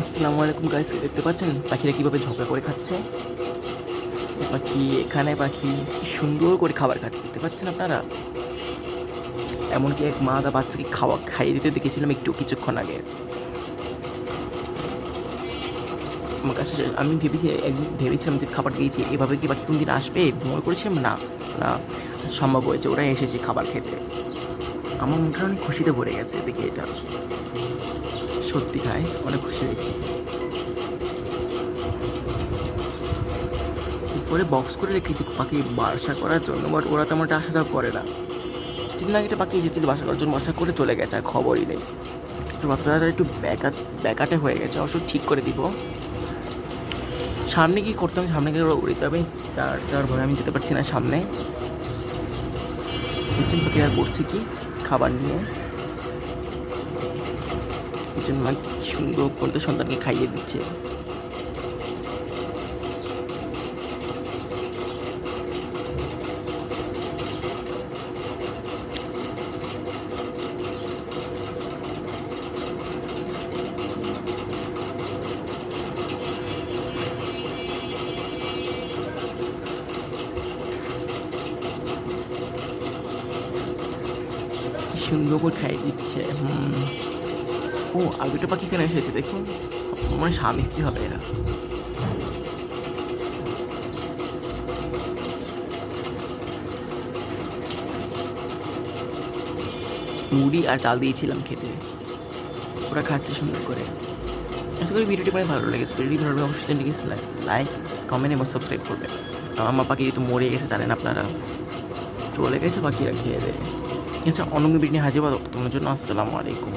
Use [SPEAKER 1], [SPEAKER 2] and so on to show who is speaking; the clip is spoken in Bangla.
[SPEAKER 1] আসসালামু আলাইকুম গাইস দেখতে পাচ্ছেন? পাখিরা কীভাবে ঝগড়া করে খাচ্ছে? পাখি এখানে পাখি সুন্দর করে খাবার খাচ্ছে, দেখতে পাচ্ছেন আপনারা? এমনকি এক মা দা বাচ্চাকে খাওয়া খাইয়ে দিতে দেখেছিলাম একটু কিছুক্ষণ আগে। আমার কাছে আমি ভেবেছি একদিন ভেবেছিলাম যে খাবার দিয়েছি, এভাবে কি পাখি কোনদিন আসবে? মনে করেছিলাম না না, সম্ভব হয়েছে ওরাই এসেছে খাবার খেতে। আমার মনটা অনেক খুশিতে ভরে গেছে, দেখে এটা। সত্যি গাইস অনেক খুশি হয়েছি। উপরে বক্স করে রেখেছি পাখি বাসা করার জন্য বাট ওরা তেমন একটা আসা যাওয়া করে না। কিছুদিন আগে একটা পাখি এসেছিল বাসা করার জন্য, বাসা করে চলে গেছে, আর খবরই নেই। তো বাচ্চারা একটু ব্যাকা, ব্যাকাটে হয়ে গেছে, অবশ্য ঠিক করে দিব। সামনে কি করতাম সামনে গিয়ে ওরা উড়ে যাবে, যার যার ভয়ে আমি যেতে পারছি না সামনে। পাখি আর করছে কি? খাবার নিয়ে। একজন মা সুন্দর করে সন্তানকে খাইয়ে দিচ্ছে। সুন্দর করে খাইয়ে দিচ্ছে ও আর দুটো পাখি এখানে এসেছে দেখুন। মানে স্বামী স্ত্রী হবে এরা। মুড়ি আর চাল দিয়েছিলাম খেতে। ওরা খাচ্ছে সুন্দর করে। আশা করি ভিডিওটি মানে ভালো লেগেছে। ভিডিওটি ভালো লাগলে অবশ্যই চ্যানেলটিকে লাইক লাইক কমেন্ট এবং সাবস্ক্রাইব করবে আমার পাখি যেহেতু মরে গেছে, জানেন আপনারা। চলে গেছে পাখিরা খেয়ে দেয়। এছাড়া অনঙ্গ বিঘ্নে হাজির তোমার জন্য আসসালামু আলাইকুম